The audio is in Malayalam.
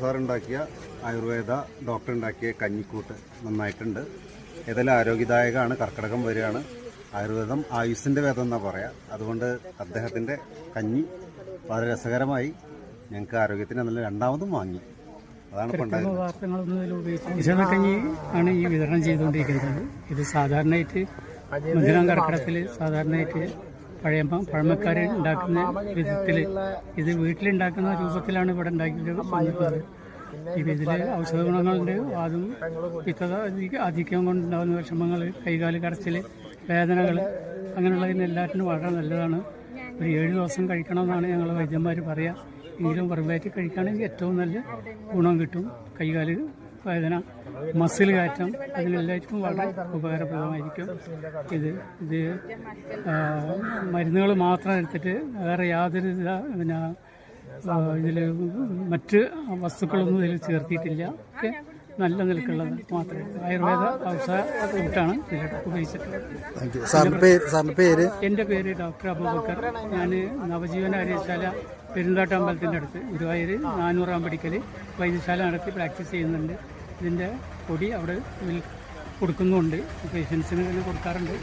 സാർ ഉണ്ടാക്കിയ ആയുർവേദ ഡോക്ടർ ഉണ്ടാക്കിയ കഞ്ഞിക്കൂട്ട് നന്നായിട്ടുണ്ട്. ഏതായാലും ആരോഗ്യദായകമാണ് കർക്കിടകം വരികയാണ് ആയുർവേദം ആയുസിന്റെ വേദം എന്നാ പറയാ. അതുകൊണ്ട് അദ്ദേഹത്തിന്റെ കഞ്ഞി വളരെ രസകരമായി ഞങ്ങൾക്ക് ആരോഗ്യത്തിന് നല്ല രണ്ടാമതും വാങ്ങി. അതാണ് വിഷമക്കഞ്ഞി ആണ് ഈ വിതരണം ചെയ്തുകൊണ്ടിരിക്കുന്നത്. ഇത് സാധാരണയായിട്ട് മധുരം കർക്കിടത്തിൽ സാധാരണയായിട്ട് പഴയ പഴമക്കാർ ഉണ്ടാക്കുന്ന വിധത്തിൽ ഇത് വീട്ടിലുണ്ടാക്കുന്ന രൂപത്തിലാണ് ഇവിടെ ഉണ്ടാക്കിയിട്ടുള്ളത് ഇപ്പം ഇതിൽ ഔഷധ ഗുണങ്ങളുണ്ട്. അതും പിത്തത അധി- ആധിക്യം കൊണ്ടുണ്ടാകുന്ന വിഷമങ്ങൾ കൈകാൽ കടച്ചിൽ വേദനകൾ അങ്ങനെയുള്ളതിന് എല്ലാറ്റിനും വളരെ നല്ലതാണ്. ഒരു ഏഴ് ദിവസം കഴിക്കണമെന്നാണ് ഞങ്ങൾ വൈദ്യന്മാർ പറയുക എങ്കിലും വെറുതെ കഴിക്കുകയാണെങ്കിൽ ഏറ്റവും നല്ല ഗുണം കിട്ടും. കൈകാൽ വേദന മസിൽ കയറ്റം അതിനെല്ലാവർക്കും വളരെ ഉപകാരപ്രദമായിരിക്കും. ഇത് ഇത് മരുന്നുകൾ മാത്രം എടുത്തിട്ട് വേറെ യാതൊരു പിന്നെ ഇതിൽ മറ്റ് വസ്തുക്കളൊന്നും ഇതിൽ ചേർത്തിയിട്ടില്ല. ഒക്കെ നല്ല നിലക്കുള്ളത് മാത്രമേ ആയുർവേദ ഔഷധ കൂട്ടാണ് ഉപയോഗിച്ചിട്ടുള്ളത്. എന്റെ പേര്? ഡോക്ടർ അബൂബക്കർ. ഞാൻ നവജീവന ആരോഗ്യശാല പെരുന്താട്ട അമ്പലത്തിന്റെ അടുത്ത് ഗുരുവായൂർ നാനൂറാം പടിക്കൽ വൈദ്യശാല നടത്തി പ്രാക്ടീസ് ചെയ്യുന്നുണ്ട്. ഇതിന്റെ പൊടി അവിടെ കൊടുക്കുന്നുണ്ട്. പേഷ്യൻസിന് തന്നെ കൊടുക്കാറുണ്ട്.